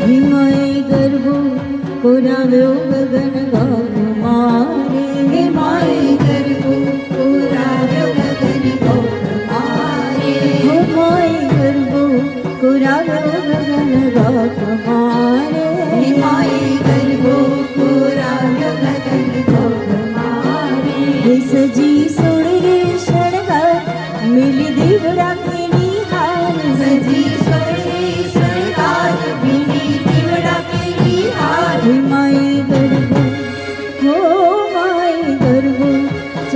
હિમય ગર્ભો પુરાવ્યો ગગન ગામ મારે. હિમાય ગરબો પુરાવ્યો ગગન ગોપ મારે. હિમય ગર્ભો પુરાવ્યો ગગન મારે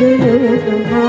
ದುರ್ಗಾ